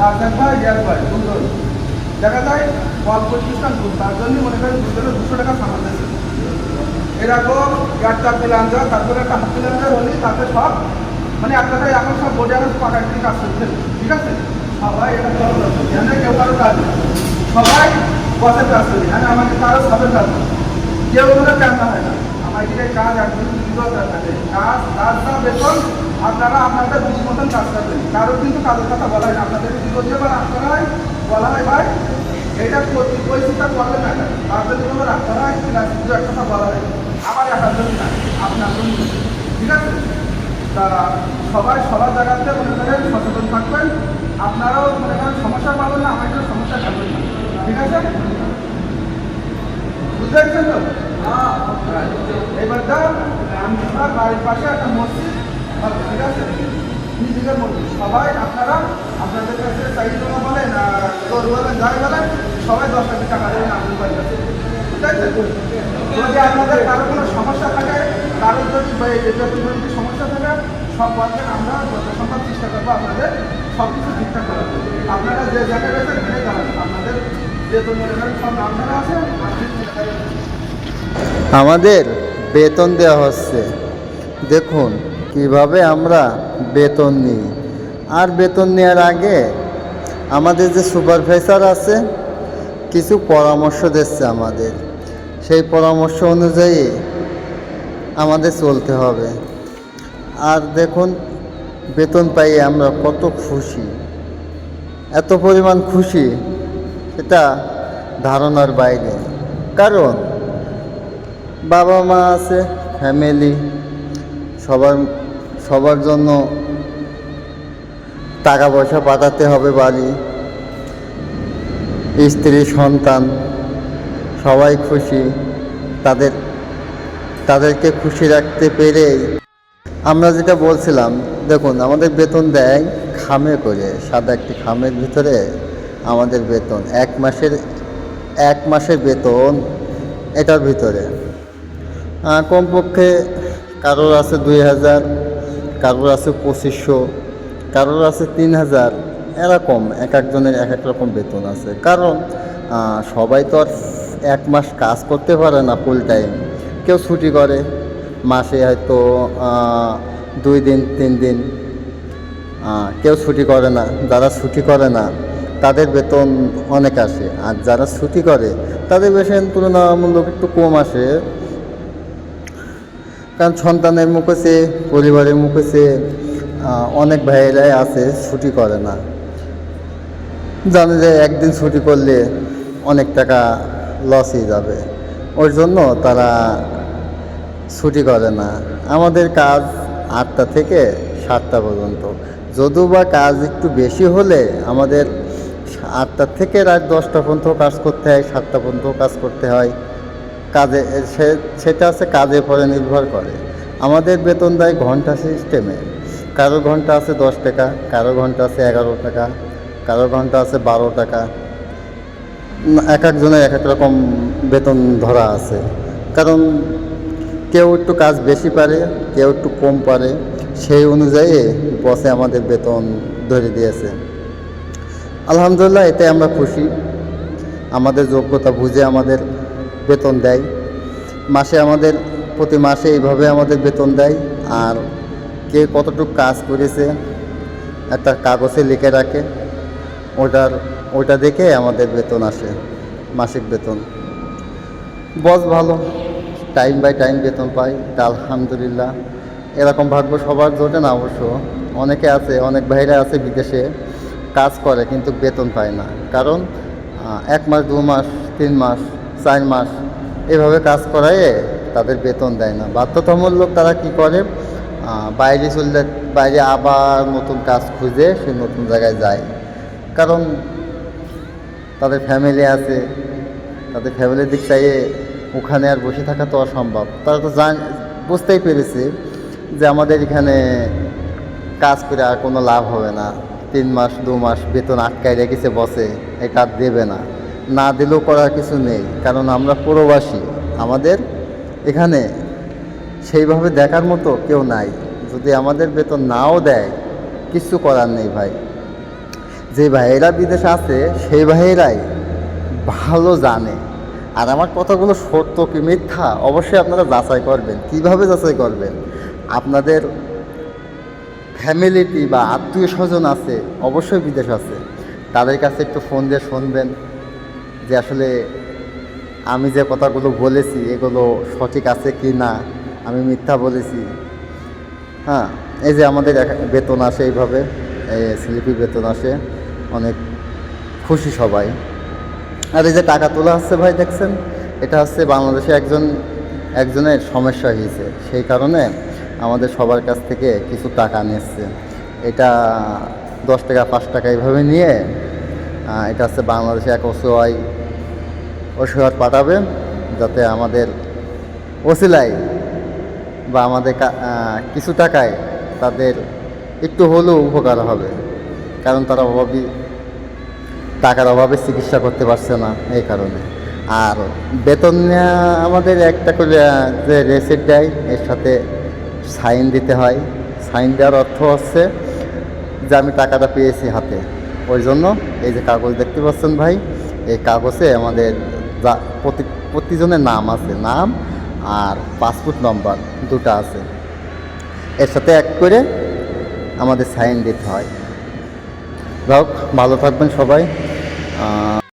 রাজনাথ ভাই গ্যাস ভাই সুন্দর দেখা যায় বল প্রতিষ্ঠান ভুল। তার জন্য মনে করেন দুজনে দুশো টাকা সামান দিয়েছে। এরকম একটা প্ল্যান্ডার তারপরে একটা হাত প্ল্যান্ডার হলে তারপরে সব মানে আপনারা এখন সব বোর্ডে এখন পাকাটি কাজ করছে ঠিক আছে? সবাই এটা এখানে কেউ কারও কাজ সবাই বসের কাজ করি এখানে আমাকে কারও সবের কাজ কেউ কোনো টাকা হয় না। আমাদের কাজ একদম কাজ কাজ, বেতন আপনারা আপনাদের বুঝ মতন কাজ করবেন। কারও কিন্তু কাজের কথা বলা হয় না। আপনাদের যদি করতে পারে আপনারা বলা হয় ভাই এটা পরিস্থিতিটা করবেন না? তার জন্য আপনারা শুধু একটা কথা বলা হয়। আমার একার জন্য না আপনার জন্য ঠিক আছে? তা সবাই সবার জায়গাতে মনে করেন সচেতন থাকবেন। আপনারাও মনে করেন সমস্যা পাবেন না আমাকেও সমস্যা থাকবেন না। ঠিক আছে? বুঝতে পারছেন তো? এবার দাও আপনার বাড়ির পাশে একটা মসজিদ। ঠিক আছে। নিজেদের মসজিদ সবাই আপনারা আপনাদের কাছে সাইকেল বলেন তোর বলেন যাই বলেন, সবাই দশ হাজার টাকা দেবেন আপনার বাড়ির ঠিক আছে? যদি আপনাদের কারও কোনো সমস্যা থাকে, কারও যদি যদি সমস্যা থাকে, সব বলবেন আমরা যত সম্ভব চেষ্টা করব আপনাদের সব কিছু ঠিকঠাক করার আপনারা যে জায়গায় রয়েছেন এখানে দাঁড়ান। আপনাদের বেতন সব আপনারা আছেন আপনি আমাদের বেতন দেওয়া হচ্ছে। দেখুন কীভাবে আমরা বেতন নিই? আর বেতন নেওয়ার আগে আমাদের যে সুপারভাইজার আছে, কিছু পরামর্শ দিচ্ছে আমাদের। সেই পরামর্শ অনুযায়ী আমাদের চলতে হবে। আর দেখুন, বেতন পাইয়ে আমরা কত খুশি। এত পরিমাণ খুশি, সেটা ধারণার বাইরে। কারণ বাবা মা আছে ফ্যামিলি সবার সবার জন্য টাকা পয়সা পাঠাতে হবে বাড়ি। স্ত্রী, সন্তান, সবাই খুশি। তাদের, তাদেরকে খুশি রাখতে পেরেই আমরা যেটা বলছিলাম, দেখুন, আমাদের বেতন দেয় খামে করে, সাদা একটি খামের ভিতরে আমাদের বেতন, এক মাসের এক মাসের বেতন এটার ভিতরে। কমপক্ষে কারোর আছে দুই হাজার কারোর আছে পঁচিশশো, কারোর আছে তিন হাজার। এরকম এক একজনের এক এক রকম বেতন আছে। কারণ সবাই তো আর এক মাস কাজ করতে পারে না ফুল টাইম কেউ ছুটি করে, মাসে হয়তো দুই দিন, তিন দিন। কেউ ছুটি করে না, যারা ছুটি করে না, তাদের বেতন অনেক আসে। আর যারা ছুটি করে, তাদের বেতন তুলনামূলক একটু কম আসে। কারণ সন্তানের মুখে সে, পরিবারের মুখে সে অনেক ভাইয়েরাই আছে, ছুটি করে না। জানে যে একদিন ছুটি করলে অনেক টাকা লস হয়ে যাবে। ওর জন্য তারা ছুটি করে না। আমাদের কাজ আটটা থেকে সাতটা পর্যন্ত। যদিও বা কাজ একটু বেশি হলে আমাদের আটটা থেকে রাত দশটা পর্যন্ত কাজ করতে হয়, সাতটা পর্যন্ত কাজ করতে হয়। কাজে সেটা আছে কাজের পরে নির্ভর করে। আমাদের বেতন দেয় ঘণ্টা সিস্টেমে। কারও ঘণ্টা আছে দশ টাকা কারও ঘণ্টা আছে এগারো টাকা কারও ঘণ্টা আছে বারো টাকা। এক একজনের এক এক রকম বেতন ধরা আছে। কারণ কেউ একটু কাজ বেশি পারে, কেউ একটু কম পারে, সেই অনুযায়ী বসে আমাদের বেতন ধরে দিয়েছে। আলহামদুলিল্লাহ, এতে আমরা খুশি। আমাদের যোগ্যতা বুঝে আমাদের বেতন দেয়। মাসে আমাদের, প্রতি মাসে এইভাবে আমাদের বেতন দেয়। আর কে কতটুকু কাজ করেছে, একটা কাগজে লিখে রাখে। ওটার ওটা দেখে আমাদের বেতন আসে, মাসিক বেতন। বস ভালো, টাইম বাই টাইম বেতন পাই আলহামদুলিল্লাহ। এরকম ভাগ্য সবার জোটে না অবশ্য। অনেকে আছে, অনেক ভাইরা আছে বিদেশে, কাজ করে কিন্তু বেতন পায় না। কারণ এক মাস, দু মাস, তিন মাস চার মাস। এভাবে কাজ করায় তাদের বেতন দেয় না। বাধ্যতামূলক তারা কি করে? বাইরে চললে বাইরে আবার নতুন কাজ খুঁজে সে নতুন জায়গায় যায়। কারণ তাদের ফ্যামিলি আছে। তাদের ফ্যামিলির দিক চাইয়ে ওখানে আর বসে থাকা তো অসম্ভব। তারা তো জান, বুঝতেই পেরেছে যে আমাদের এখানে কাজ করে আর কোনো লাভ হবে না। তিন মাস, দু মাস বেতন আটকায় রেখেছে বসে। এটা দেবে না। না দিলেও করার কিছু নেই। কারণ আমরা প্রবাসী। আমাদের এখানে সেইভাবে দেখার মতো কেউ নাই। যদি আমাদের বেতন নাও দেয়, কিছু করার নেই ভাই। যে ভাইয়েরা বিদেশে আছে, সেই ভাইয়েরাই ভালো জানে। আর আমার কথাগুলো সত্য কি মিথ্যা, অবশ্যই আপনারা যাচাই করবেন। কীভাবে যাচাই করবেন? আপনাদের ফ্যামিলিটি বা আত্মীয় স্বজন আছে, অবশ্যই বিদেশ আছে। তাদের কাছে একটু ফোন দিয়ে শুনবেন। যে আসলে আমি যে কথাগুলো বলেছি, এগুলো সঠিক আছে কি না, আমি মিথ্যা বলেছি। হ্যাঁ এই যে আমাদের বেতন আসে এইভাবে, এই স্লিপি বেতন আসে, অনেক খুশি সবাই। আর এই যে টাকা তোলা হচ্ছে ভাই, দেখছেন? এটা হচ্ছে বাংলাদেশে একজন, একজনের সমস্যা হয়েছে। সেই কারণে আমাদের সবার কাছ থেকে কিছু টাকা নিচ্ছে। এটা দশ টাকা, পাঁচ টাকা এইভাবে নিয়ে এটা হচ্ছে বাংলাদেশে এক অসহায় অসহায় পাঠাবেন যাতে আমাদের ওসিলাই বা আমাদের কিছু টাকায় তাদের একটু হলেও উপকার হবে। কারণ তারা অভাবী, টাকার অভাবে চিকিৎসা করতে পারছে না এই কারণে। আর বেতন নেওয়া আমাদের একটা করে যে রেসিট দেয়, এর সাথে সাইন দিতে হয়। সাইন দেওয়ার অর্থ হচ্ছে যে আমি টাকাটা পেয়েছি হাতে। ওই জন্য এই যে কাগজ দেখতে পাচ্ছেন ভাই, এই কাগজে আমাদের যা প্রতি প্রতিজনের নাম আছে, নাম আর পাসপোর্ট নম্বর দুটো আছে। এর সাথে এক করে আমাদের সাইন দিতে হয়। যাই হোক, ভালো থাকবেন সবাই।